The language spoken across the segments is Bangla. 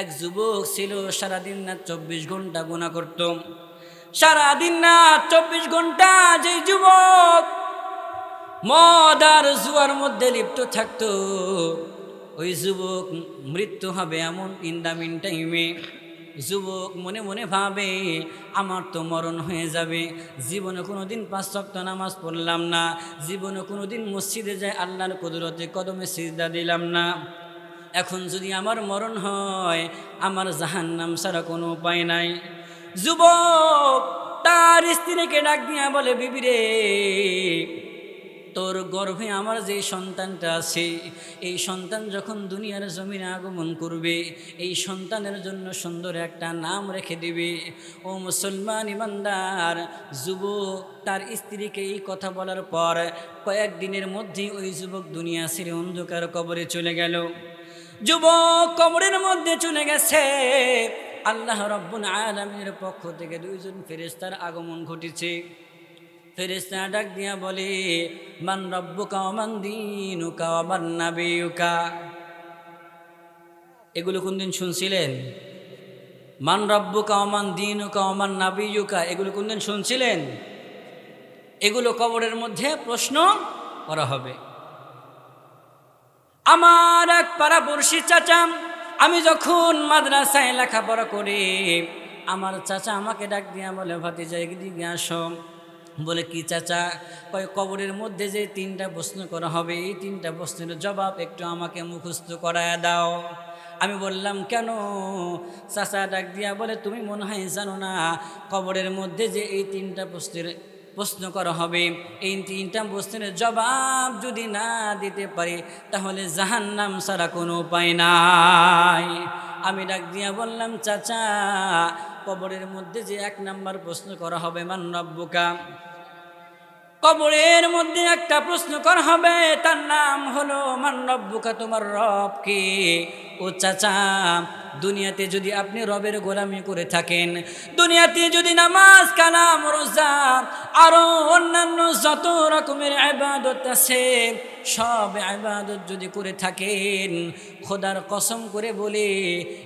এক যুবক ছিল, সারাদিন না চব্বিশ ঘণ্টা গুণা করত। সারাদিন না চব্বিশ ঘণ্টা যে যুবক মদ আর জুয়ার মধ্যে লিপ্ত থাকতো, ওই যুবক মৃত্যু হবে এমন ইন্দামিন টাইমে যুবক মনে মনে ভাবে, আমার তো মরণ হয়ে যাবে। জীবনে কোনো দিন পাঁচ সপ্ত নামাজ পড়লাম না। জীবনে কোনো দিন মসজিদে যায় আল্লাহর কুদরতে কদমে সিজদা দিলাম না। এখন যদি আমার মরণ হয়, আমার জাহান নাম ছাড়া কোনো উপায় নাই। যুবক, তার স্ত্রীকে ডাক দিয়া বলে বিবিরে তোর গর্ভে আমার যে সন্তানটা আছে, এই সন্তান যখন দুনিয়ার জমিনে আগমন করবে, এই সন্তানের জন্য সুন্দর একটা নাম রেখে দিবে। ও মুসলমান ইমানদার, যুবক, তার স্ত্রীকে এই কথা বলার পর কয়েকদিনের মধ্যেই ওই যুবক দুনিয়া ছেড়ে অন্ধকার কবরে চলে গেল। যুবক কবরের মধ্যে চলে গেছে। আল্লাহ রব্বুল আলমীর পক্ষ থেকে দুইজন ফেরিস্তার আগমন ঘটেছে। ফেরেস্তা ডাক দিয়া বলে, মান রব্বুকা ওমান দিনুকা ওমান নাবিয়ুকা? এগুলো কোনদিন শুনছিলেন? মান রব্বুকা ওমান দিনুকা ওমান নাবিয়ুকা? এগুলো কোনদিন শুনছিলেন? এগুলো কবরের মধ্যে প্রশ্ন করা হবে। আমার এক পাড়াপড়শি চাচা, আমি যখন মাদ্রাসায় লেখাপড়া করি, আমার চাচা আমাকে ডাক দিয়া বলে, ভাতিজা একদিকে আসো। বলে, কি চাচা? কয়, কবরের মধ্যে যে তিনটা প্রশ্ন করা হবে, এই তিনটা প্রশ্নের জবাব একটু আমাকে মুখস্থ করায় দাও। আমি বললাম, কেন? চাচা ডাক দিয়া বলে, তুমি মনে হয় জানো না, কবরের মধ্যে যে এই তিনটা প্রশ্নের প্রশ্ন করা হবে। এই তিনটা প্রশ্নের জবাব যদি না দিতে পারি, তাহলে জাহান্নাম ছাড়া কোনো উপায় নাই। আমি ডাক দিয়া বললাম, চাচা, কবরের মধ্যে যে এক নাম্বার প্রশ্ন করা হবে, মান কবরের মধ্যে একটা প্রশ্ন করা হবে, তার নাম হলো, মান তোমার রব কে? ও চাচা দুনিয়াতে যদি আপনি রবের গোলামি করে থাকেন, দুনিয়াতে যদি নামাজ, কালাম, রোজা আরও অন্যান্য যত রকমের আবাদত আছে, সব আবাদত যদি করে থাকেন, খোদার কসম করে বলে,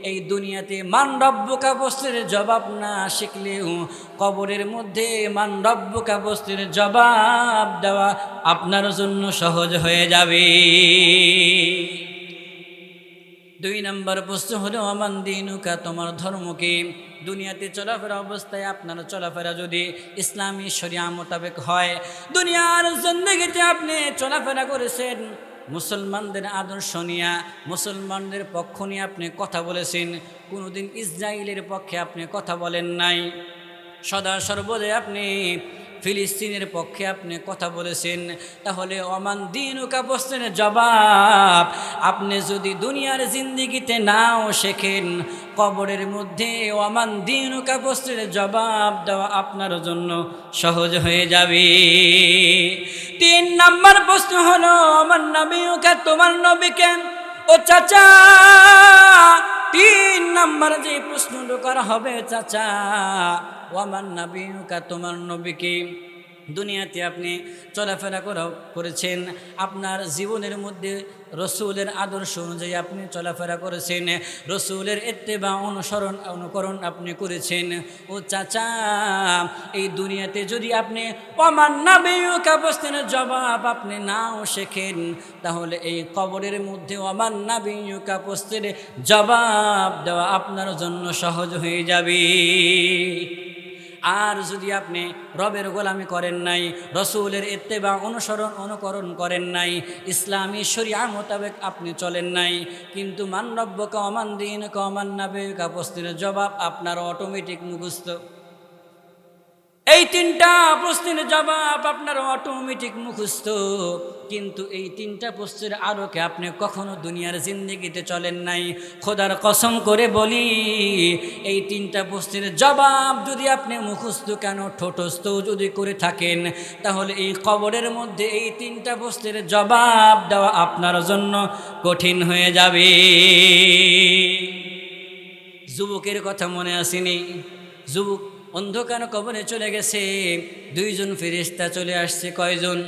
এই দুনিয়াতে মান রব্বকা বস্তুর জবাব না শিখলেও কবরের মধ্যে মান রব্বকা বস্তুর জবাব দেওয়া আপনার জন্য সহজ হয়ে যাবে। দুই নম্বর প্রশ্ন হলো আমান দিনুকা, তোমার ধর্মকে দুনিয়াতে চলাফেরা অবস্থায় আপনার চলাফেরা যদি ইসলামী শরিয়া মোতাবেক হয়, দুনিয়ার জিন্দগিতে আপনি চলাফেরা করেছেন। মুসলমানদের আদর্শ নিয়ে, মুসলমানদের পক্ষ নিয়ে আপনি কথা বলেছেন। কোনোদিন ইসরায়েলের পক্ষে আপনি কথা বলেন নাই। সদা সর্বদাই আপনি ফিলিস্তিনের পক্ষে আপনি কথা বলেছেন, তাহলে অমান দিন প্রশ্নের জবাব, আপনি যদি দুনিয়ার জিন্দিগিতে নাও শেখেন, কবরের মধ্যে অমান দিন প্রশ্নের জবাব দেওয়া আপনার জন্য সহজ হয়ে যাবে। তিন নম্বর প্রশ্ন হলো আমার নবীকে, তোমার নবীকে ও চাচা, তিন নাম্বার যে প্রশ্নটা করা হবে, চাচা ওয়ামান নবীকা তোমার নবীকে দুনিয়াতে আপনি চলাফেরা করা করেছেন। আপনার জীবনের মধ্যে রসুলের আদর্শ অনুযায়ী আপনি চলাফেরা করেছেন। রসুলের এতে এত্তেবা অনুসরণ, অনুকরণ আপনি করেছেন। ও চাচা, এই দুনিয়াতে যদি আপনি অমান্নাবিকা প্রশ্নের জবাব আপনি নাও শেখেন, তাহলে এই কবরের মধ্যে অমান্নাবিকা প্রশ্নের জবাব দেওয়া আপনার জন্য সহজ হয়ে যাবে। আর যদি আপনি রবের গোলামি করেন নাই, রসুলের এত্তেবা অনুসরণ অনুকরণ করেন নাই, ইসলামী শরিয়া মোতাবেক আপনি চলেন নাই, কিন্তু মান রব্য কমান দিন, কমান নাবে জবাব আপনার অটোমেটিক মুখস্থ। এই তিনটা প্রশ্নের জবাব আপনার অটোমেটিক মুখস্থ। কিন্তু এই তিনটা প্রশ্নের আলোকে আপনি কখনো দুনিয়ার জিন্দগিতে চলেন নাই? খোদার কসম করে বলি, এই তিনটা প্রশ্নের জবাব যদি আপনি মুখস্থ কেন ঠোঁটস্থ যদি করে থাকেন, তাহলে এই কবরের মধ্যে এই তিনটা প্রশ্নের জবাব দেওয়া আপনার জন্য কঠিন হয়ে যাবে। যুবকের কথা মনে আসেনি? যুবক অন্ধকার কবরে চলে গেছে, দুইজন ফেরিস্তা চলে আসছে কয়জন?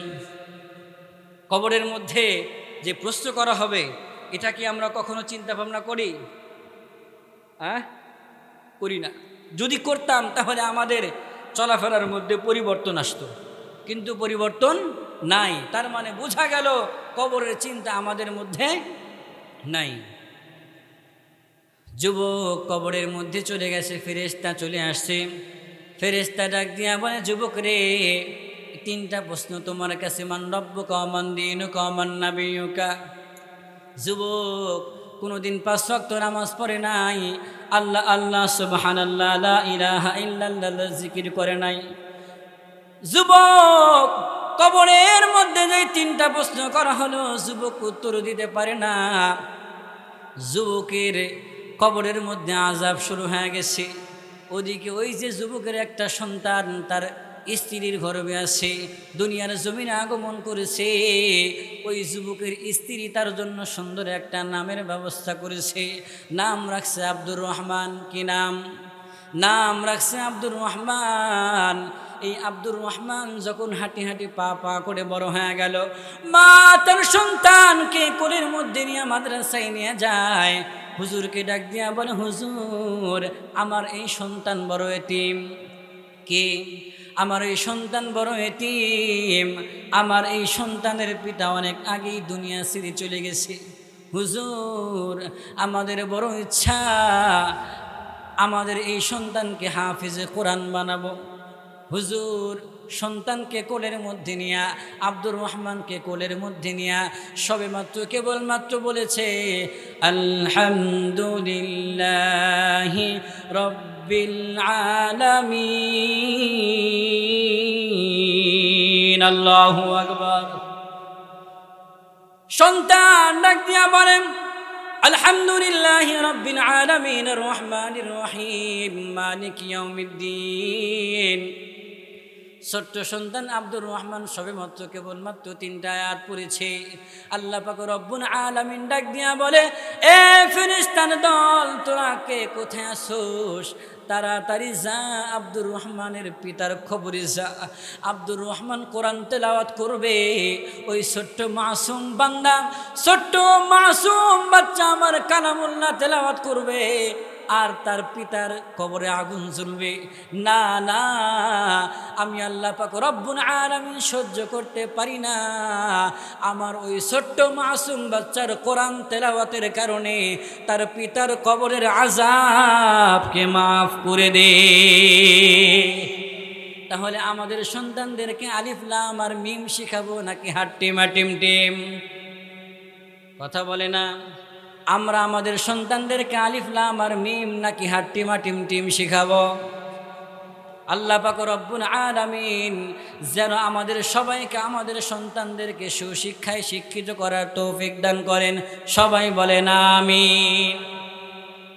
কবরের মধ্যে যে প্রশ্ন করা হবে, এটা কি আমরা কখনো চিন্তা ভাবনা করি? হ্যাঁ করি না। যদি করতাম, তাহলে আমাদের চলাফেরার মধ্যে পরিবর্তন আসতো। কিন্তু পরিবর্তন নাই। তার মানে বোঝা গেল, কবরের চিন্তা আমাদের মধ্যে নাই। যুবক কবরের মধ্যে চলে গেছে ফেরেস্তা চলে আসছে। ফেরেস্তা ডাক দিয়া বলে, যুবক রে তিনটা প্রশ্ন তোমার কাছে, মান রব্য কমান দিন কমান নাবিকা যুবক, কোনোদিন পাঁচ শক্ত নামাজ পড়ে নাই। আল্লাহ আল্লাহ সুবহান আল্লাহ ইলাহা ইল্লাল্লাহ জিকির করে নাই। যুবক, কবরের মধ্যে যে তিনটা প্রশ্ন করা হলো, যুবক উত্তর দিতে পারে না। যুবকের কবরের মধ্যে আজাব শুরু হয়ে গেছে। ওদিকে ওই যে যুবকের একটা সন্তান, তার স্ত্রীর গর্বে আছে দুনিয়ার জমিনে আগমন করেছে। ওই যুবকের স্ত্রী তার জন্য সুন্দর একটা নামের ব্যবস্থা করেছে। নাম রাখছে আব্দুর রহমান, কি নাম? নাম রাখছে আব্দুর রহমান। এই আব্দুর রহমান যখন হাঁটি হাঁটি পা পা করে বড় হয়ে গেল, মা, তার সন্তানকে কোলের মধ্যে নিয়ে মাদ্রাসায় নিয়ে যায়? হুজুরকে ডাক দিয়া বলে, হুজুর, আমার এই সন্তান বড় এটিম কে? আমার এই সন্তান বড় এটিম আমার এই সন্তানের পিতা অনেক আগেই দুনিয়া ছেড়ে চলে গেছে। হুজুর, আমাদের বড় ইচ্ছা, আমাদের এই সন্তানকে হাফিজে কোরআন বানাবো। হুজুর সন্তানকে কোলের মধ্যে নিয়া, আব্দুর রহমানকে কোলের মধ্যে নিয়া, সবে মাত্র কেবলমাত্র বলেছে, আলহামদুলিল্লাহ রব্বিল আলামিন। আল্লাহু আকবার। সন্তান ডাক দিয়া বলেন, আলহামদুলিল্লাহ রব্বিল আলামিন রহমানির রহিম। মালিক ইয়াউমিদ্দিন। ছোট্ট সন্তান আব্দুর রহমান সবে মাত্র কেবলমাত্র তিনটা আয়াত পড়েছে। আল্লাহ পাক রব্বুল আলামিন ডাক দিয়া বলে, এ ফিরিস্তান দল, তোরা কে কোথায় আসোস তাড়াতাড়ি যা, আব্দুর রহমানের পিতার খবরে যা। আব্দুর রহমান কোরআন তেলাওয়াত করবে। ওই ছোট্ট মাসুম বান্দা, ছোট্ট মাসুম বাচ্চা আমার কালামুল্লাহ তেলাওয়াত করবে। আর তার পিতার কবরে আগুন জ্বলবে। না না, আমি আল্লাহ পাক রব্বুন আলামিন সহ্য করতে পারি না। আমার ওই ছোট্ট মাসুম বাচ্চার কোরআন তেলাওয়াতের কারণে তার পিতার কবরের আজাবকে মাফ করে দে। তাহলে আমাদের সন্তানদেরকে আলিফলাম আর মিম শিখাবো নাকি হাট্টিমা টিম টিম কথা বলে না? আমরা আমাদের সন্তানদেরকে আলিফলাম আর মিম নাকি হাট্টিমা টিম টিম শিখাবো? আল্লাহ পাক রব্বুল আলামিন যেন আমাদের সবাইকে, আমাদের সন্তানদেরকে সুশিক্ষায় শিক্ষিত করার তৌফিক দান করেন। সবাই বলেন আমিন।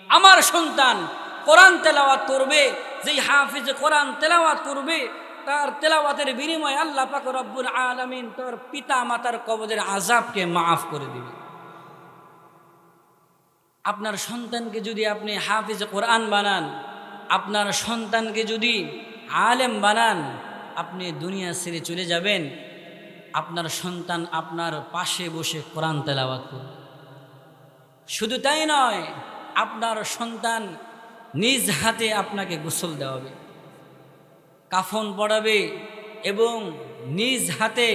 আমার সন্তান কোরআন তেলাওয়াত করবে, যেই হাফিজ কোরআন তেলাওয়াত করবে, তার তেলাওয়াতের বিনিময়ে আল্লাহ পাক রব্বুল আলামিন তোর পিতা মাতার কবজের আজাবকে মাফ করে দিবে। আপনার সন্তানকে যদি আপনি হাফিজ কোরআন বানান, আপনার সন্তানকে যদি আলেম বানান, আপনি দুনিয়া ছেড়ে চলে যাবেন। আপনার সন্তান আপনার পাশে বসে কোরআন তেলাওয়াত করবে। শুধু তাই নয়, আপনার সন্তান নিজ হাতে আপনাকে গোসল দেওয়াবে, কাফন পড়াবে এবং নিজ হাতে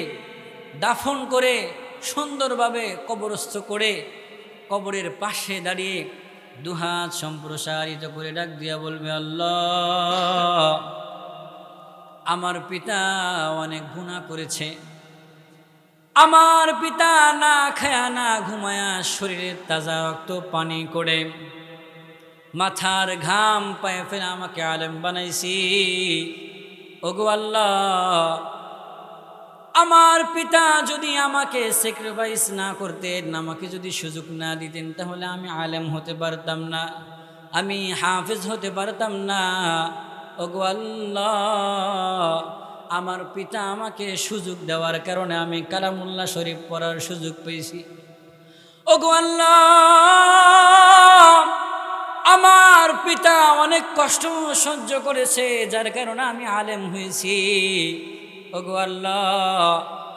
দাফন করে সুন্দরভাবে কবরস্থ করে কবরের পাশে দাঁড়িয়ে দুহাত সম্প্রসারিত করে ডাক দিয়া বলবে, আল্লাহ, আমার পিতা অনেক গুণা করেছে। আমার পিতা না খায়া না ঘুমায়া শরীরের তাজা রক্ত, পানি করে মাথার ঘাম পায়ে ফেলে আমাকে আলেম বানাইছি। ওগো আল্লাহ আমার পিতা যদি আমাকে স্যাক্রিফাইস না করতেন, আমাকে যদি সুযোগ না দিতেন, তাহলে আমি আলেম হতে পারতাম না, আমি হাফেজ হতে পারতাম না। ওগো আল্লাহ, আমার পিতা আমাকে সুযোগ দেওয়ার কারণে আমি কালামুল্লাহ শরীফ পড়ার সুযোগ পেয়েছি। ওগো আল্লাহ, আমার পিতা অনেক কষ্ট সহ্য করেছে, যার কারণে আমি আলেম হয়েছি। ওগো আল্লাহ,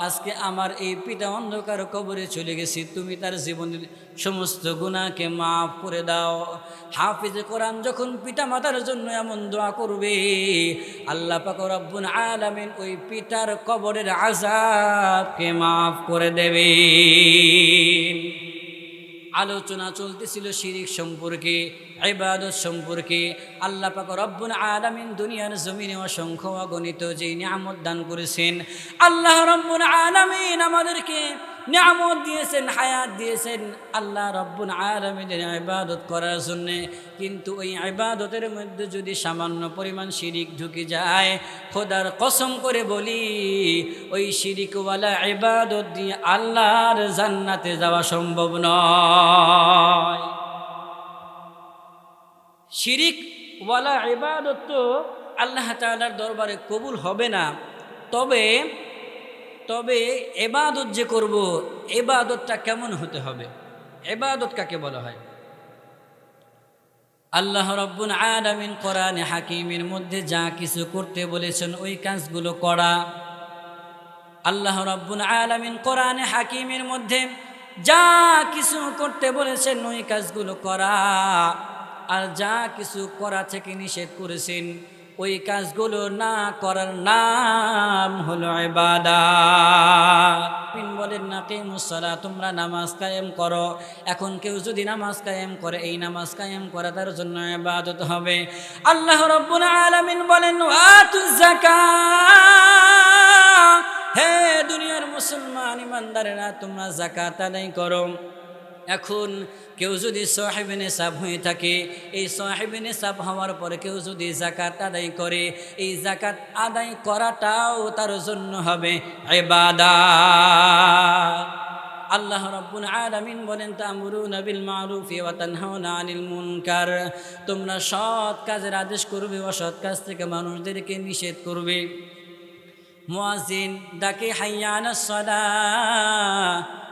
আজকে আমার এই পিতা অন্ধকার কবরে চলে গেছি। তুমি তার জীবনের সমস্ত গুণাকে মাফ করে দাও। হাফিজ কোরআন যখন পিতা মাতার জন্য এমন দোয়া করবে, আল্লাহ পাক রব্বুল আলামিন ওই পিতার কবরের আজাবকে মাফ করে দেবে আলোচনা চলতেছিল শিরিক সম্পর্কে, ইবাদত সম্পর্কে। আল্লাহ পাক রব্বুল আলামিন দুনিয়ার জমিনে অসংখ্য অগণিত যে নিয়ামত দান করেছেন। আল্লাহ রব্বুল আলামিন আমাদেরকে নিয়ামত দিয়েছেন, হায়াত দিয়েছেন। আল্লাহ রব্বুল আলামিনের ইবাদত করার জন্য। কিন্তু ওই ইবাদতের মধ্যে যদি সামান্য পরিমাণ শিরিক ঢুকে যায়, খোদার কসম করে বলি, ওই শিরিকওয়ালা ইবাদত দিয়ে আল্লাহর জান্নাতে যাওয়া সম্ভব নয়। শিরিক ওয়ালা তো আল্লাহ তাআলার দরবারে কবুল হবে না। তবে তবে এবাদত যে করব, এবাদতটা কেমন হতে হবে? এবাদত কাকে বলা হয়? আল্লাহ রব্বুল আলামিন কোরআনে হাকিমের মধ্যে যা কিছু করতে বলেছেন, ওই কাজগুলো করা। আল্লাহ রব্বুল আলামিন কোরআনে হাকিমের মধ্যে যা কিছু করতে বলেছেন, ওই কাজগুলো করা। আর যা কিছু করা থেকে নিষেধ করেছেন ওই কাজগুলো না করার নাম হলো বলেন না কেমুসলা তোমরা নামাজ কায়েম করো। এখন কেউ যদি নামাজ কায়েম করে, এই নামাজ কায়েম করা তার জন্য ইবাদত হবে। আল্লাহ রব্বুল আলামিন বলেন হে দুনিয়ার মুসলমান, ইমানদারেরা, তোমরা জাকাত আদায় করো। এখন কেউ যদি সাহেবিনে সাব হয়ে থাকে, এই সাহেবিনে সাব হওয়ার পরে কেউ যদি জাকাত আদায় করে, এই জাকাত আদায় করাটাও তার জন্য হবে এবাদা আল্লাহ রব্বুল আলামিন বলেন, তামরুনা বিল মারুফ ওয়া তানহাউনা আনিল মুনকার। তোমরা সৎ কাজের আদেশ করবে, অসৎ কাজ থেকে মানুষদেরকে নিষেধ করবে। মুয়াজিন ডাকে, হাইয়ান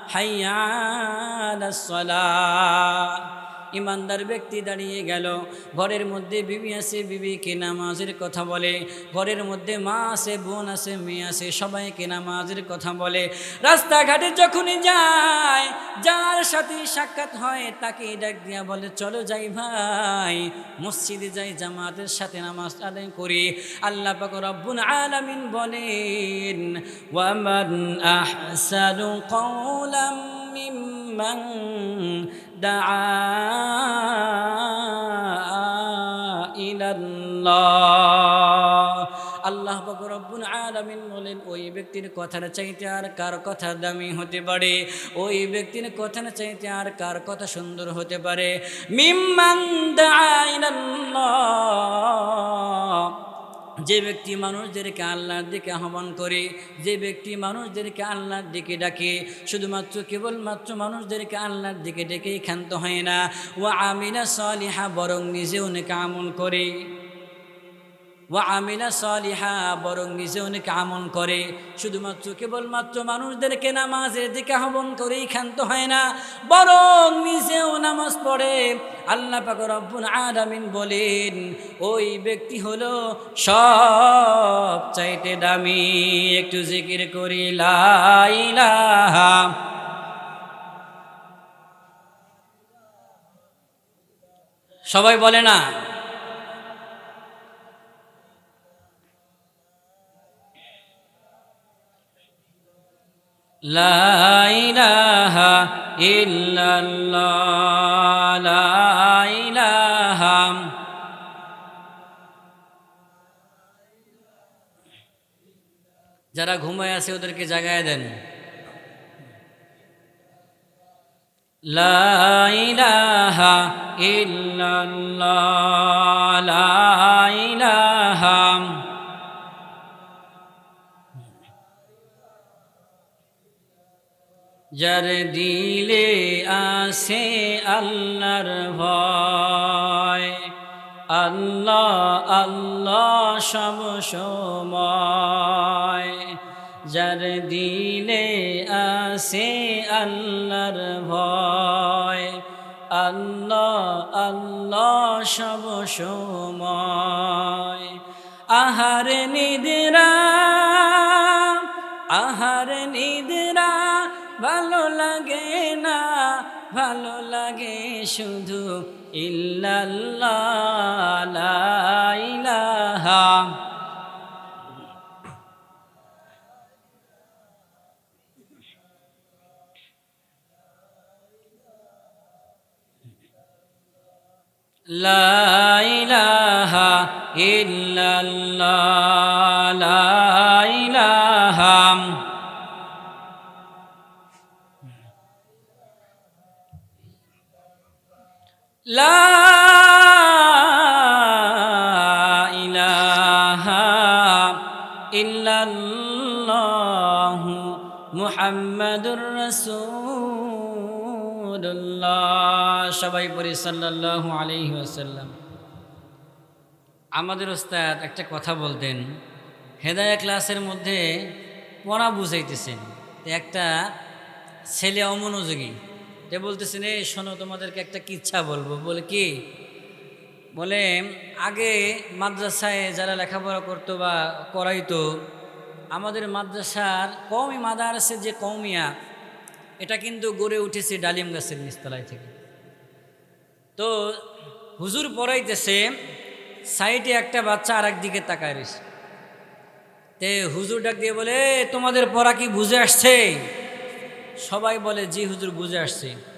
حي على الصلاة. ইমানদার ব্যক্তি দাঁড়িয়ে গেল। ঘরের মধ্যে বিবি আছে, বিবিকে নামাজের কথা বলে। ঘরের মধ্যে মা আছে, বোন আছে, মেয়ে আছে, সবাইকে নামাজের কথা বলে। রাস্তাঘাটে যখনই যায়, যার সাথে সাক্ষাৎ হয়, তাকে ডাক দিয়া বলে, চলো যাই ভাই, মসজিদে যাই, জামাতের সাথে নামাজ আদায় করি। আল্লাহ পাক রব্বুল আলামিন বলেন, ওয়ামান আহসানু মিম্মান আল্লাহ রব্বুল আলামিন বলেন ওই ব্যক্তির কথার চাইতে আর কার কথা দামি হতে পারে? ওই ব্যক্তির কথার চাইতে আর কার কথা সুন্দর হতে পারে? মিম্মান যে ব্যক্তি মানুষদেরকে আল্লাহর দিকে আহ্বান করে, যে ব্যক্তি মানুষদেরকে আল্লাহর দিকে ডাকে, শুধুমাত্র কেবলমাত্র মানুষদেরকে আল্লাহর দিকে ডেকেই ক্ষান্ত হয় না। ও আমিনা সলিহা, বরং নিজেও নাকি আমল করে। ও আমিনা সলিহা, বরং নিজে অনেক আমন করে। শুধুমাত্র কেবলমাত্র মানুষদেরকে নামাজের দিকে আহ্বান করেই ক্ষান্ত হয় না, বরং নিজেও নামাজ পড়ে। আল্লাহ পাক রব্বুল আলামিন বলেন, ওই ব্যক্তি হলো সব চাইতে দামি। একটু জিকির করি লাইলাহা সবাই বলে না? লাইলাহা ইল্লাল্লাহ লাইলাহা যারা ঘুমায় আছে ওদেরকে জাগায় দেন। লাইলাহা ইল্লাল্লাহ লাইলাহা যার দিলে আসে আল্লাহর ভয়। আল্লাহ আল্লাহ সব সময়। যার দিলে আসে আল্লাহর ভয়। আল্লাহ আল্লাহ সব সময়। আহার নিদ্রা আহার নিদ্রা ভালো লাগে না ভালো লাগে শুধু ইল্লাল্লাহ লা ইলাহা। لا লা ইলাহা সবাই আমাদের ওস্তাদ একটা কথা বলতেন হেদায়া ক্লাসের মধ্যে পড়া বুঝাইতেছেন। একটা ছেলে অমনোযোগী তে বলতেছেন এই শোনো, তোমাদেরকে একটা কিচ্ছা বলব। বলে কি? বলে, আগে মাদ্রাসায় যারা লেখাপড়া করতো বা করাইতো, আমাদের মাদ্রাসার কমই মাদারসের যে কৌমিয়া এটা কিন্তু গড়ে উঠেছে ডালিম গাছের নিচতলায় থেকে। তো হুজুর পড়াইতেছে, সাইডে একটা বাচ্চা আর একদিকে তাকায় রয়েছে। তে হুজুর ডাক দিয়ে বলে তোমাদের পড়া কি বুঝে আসছে? সবাই বলে জি হুজুর বুঝে আসছে।